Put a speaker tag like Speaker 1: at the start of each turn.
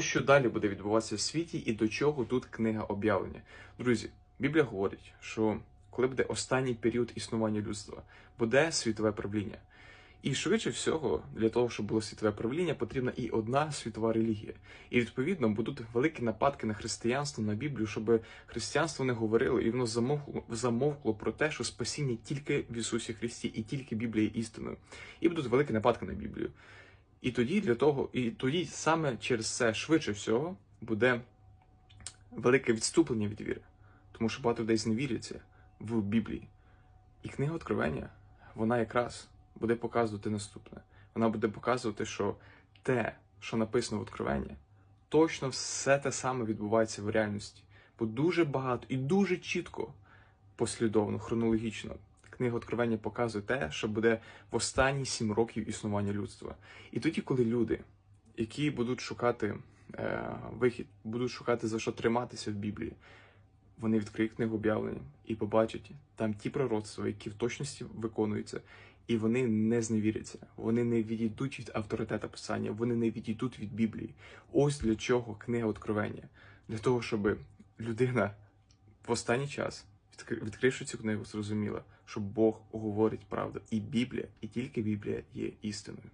Speaker 1: Що далі буде відбуватися в світі і до чого тут книга об'явлення? Друзі, Біблія говорить, що коли буде останній період існування людства, буде світове правління. І швидше всього, для того, щоб було світове правління, потрібна і одна світова релігія. І відповідно будуть великі нападки на християнство, на Біблію, щоб християнство не говорило, і воно замовкло, замовкло про те, що спасіння тільки в Ісусі Христі, і тільки Біблія істиною. І будуть великі нападки на Біблію. І тоді для того, і тоді саме через це швидше всього буде велике відступлення від віри, тому що багато людей зневіряться в Біблії. І книга Откровення, вона якраз буде показувати наступне. Вона буде показувати, що те, що написано в Откровенні, точно все те саме відбувається в реальності. Бо дуже багато і дуже чітко, послідовно, хронологічно, книга Откровення показує те, що буде в останні сім років існування людства. І тоді, коли люди, які будуть шукати е, вихід, будуть шукати за що триматися в Біблії, вони відкриють книгу об'явлення і побачать там ті пророцтва, які в точності виконуються, і вони не зневіряться, вони не відійдуть від авторитета писання, вони не відійдуть від Біблії. Ось для чого книга Откровення. Для того, щоб людина в останній час, відкривши цю книгу, зрозуміла, що Бог говорить правду, і Біблія, і тільки Біблія є істиною.